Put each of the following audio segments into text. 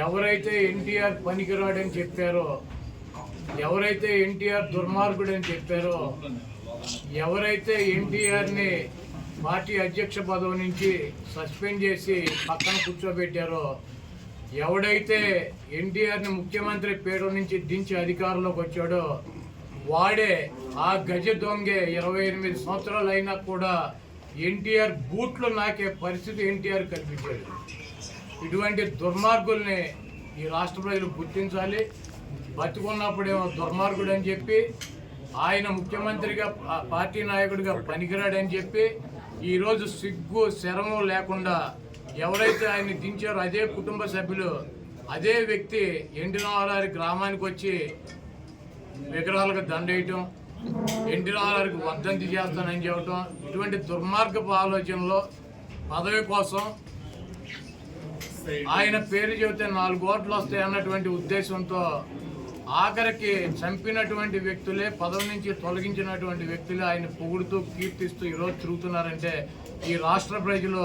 ఎవరైతే ఎన్టీఆర్ పనికిరాడని చెప్పారో ఎవరైతే ఎన్టీఆర్ దుర్మార్గుడని చెప్పారో ఎవరైతే ఎన్టీఆర్ని పార్టీ అధ్యక్ష పదవి నుంచి సస్పెండ్ చేసి పక్కన కూర్చోబెట్టారో ఎవడైతే ఎన్టీఆర్ని ముఖ్యమంత్రి పేరు నుంచి దించి అధికారంలోకి వచ్చాడో వాడే ఆ గజ దొంగే ఇరవై ఎనిమిది సంవత్సరాలు అయినా కూడా ఎన్టీఆర్ బూట్లు నాకే పరిస్థితి ఎన్టీఆర్ కల్పించాడు ఇటువంటి దుర్మార్గుల్ని ఈ రాష్ట్ర ప్రజలు గుర్తించాలి. బతుకున్నప్పుడేమో దుర్మార్గుడు అని చెప్పి ఆయన ముఖ్యమంత్రిగా పార్టీ నాయకుడిగా పనికిరాడని చెప్పి ఈరోజు సిగ్గు శరము లేకుండా ఎవరైతే ఆయన్ని దించారో అదే కుటుంబ సభ్యులు అదే వ్యక్తి ఎండి రామారావు గ్రామానికి వచ్చి విగ్రహాలకు దండేయటం ఎన్టీ రామారావుకి వర్ధంతి చేస్తానని చెప్పటం ఇటువంటి దుర్మార్గపు ఆలోచనలో పదవి కోసం ఆయన పేరు చెబితే నాలుగు ఓట్లు వస్తాయి అన్నటువంటి ఉద్దేశంతో ఆఖరికి చంపినటువంటి వ్యక్తులే పదవి నుంచి తొలగించినటువంటి వ్యక్తులే ఆయన పొగుడుతూ కీర్తిస్తూ ఈరోజు తిరుగుతున్నారంటే ఈ రాష్ట్ర ప్రజలు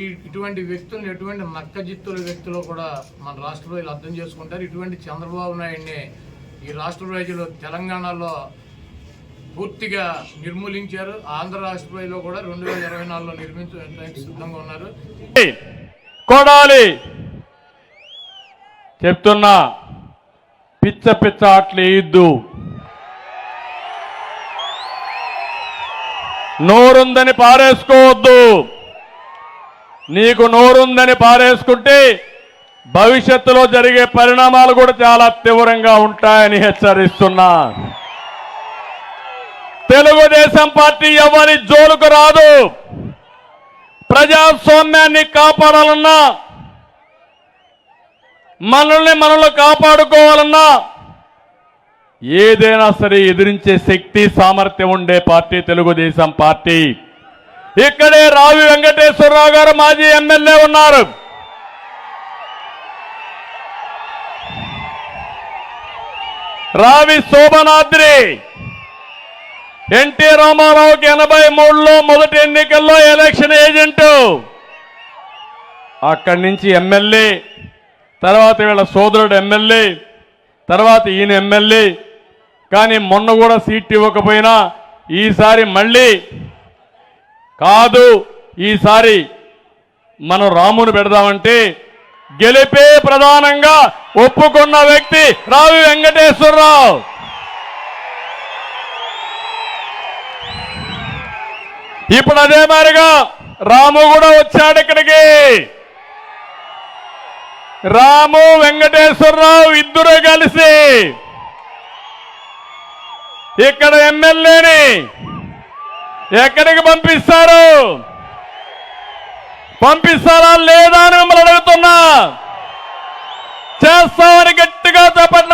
ఈ ఇటువంటి వ్యక్తులను ఎటువంటి నక్కజిత్తుల వ్యక్తులు కూడా మన రాష్ట్ర ప్రజలు అర్థం చేసుకుంటారు. ఇటువంటి చంద్రబాబు నాయుడిని ఈ రాష్ట్ర ప్రజలు తెలంగాణలో పూర్తిగా నిర్మూలించారు. ఆంధ్ర రాష్ట్ర ప్రజలు కూడా రెండు వేల ఇరవై నాలుగులో నిర్మించడానికి సిద్ధంగా ఉన్నారు. కొడాలి చెప్తున్నా పిచ్చ పిచ్చ ఆటలు నోరుందని పారేసుకోవద్దు. నీకు నోరుందని పారేసుకుంటే భవిష్యత్తులో జరిగే పరిణామాలు కూడా చాలా తీవ్రంగా ఉంటాయని హెచ్చరిస్తున్నా. తెలుగుదేశం పార్టీ ఎవరి జోలుకు రాదు? ప్రజాస్వామ్యాన్ని కాపాడాలన్నా మనల్ని మనల్ని కాపాడుకోవాలన్నా ఏదైనా సరే ఎదిరించే శక్తి సామర్థ్యం ఉండే పార్టీ తెలుగుదేశం పార్టీ. ఇక్కడే రావి వెంకటేశ్వరరావు గారు మాజీ ఎమ్మెల్యే ఉన్నారు. రావి శోభనాద్రి. ఎన్టీ రామారావుకి ఎనభై మూడులో మొదటి ఎన్నికల్లో ఎలక్షన్ ఏజెంటు. అక్కడి నుంచి ఎమ్మెల్యే తర్వాత వీళ్ళ సోదరుడు ఎమ్మెల్యే తర్వాత ఈయన ఎమ్మెల్యే. కానీ మొన్న కూడా సీట్ ఇవ్వకపోయినా ఈసారి మళ్ళీ కాదు ఈసారి మనం రామును పెడదామంటే గెలిపే ప్రధానంగా ఒప్పుకున్న వ్యక్తి రావి వెంకటేశ్వరరావు. ఇప్పుడు అదే మారిగా రాము కూడా వచ్చాడు ఇక్కడికి. రాము వెంకటేశ్వరరావు ఇద్దరు కలిసి ఇక్కడ ఎమ్మెల్యేని ఎక్కడికి పంపిస్తారు? పంపిస్తారా లేదా అని మిమ్మల్ని అడుగుతున్నా. చేస్తామని గట్టిగా చెప్పండి.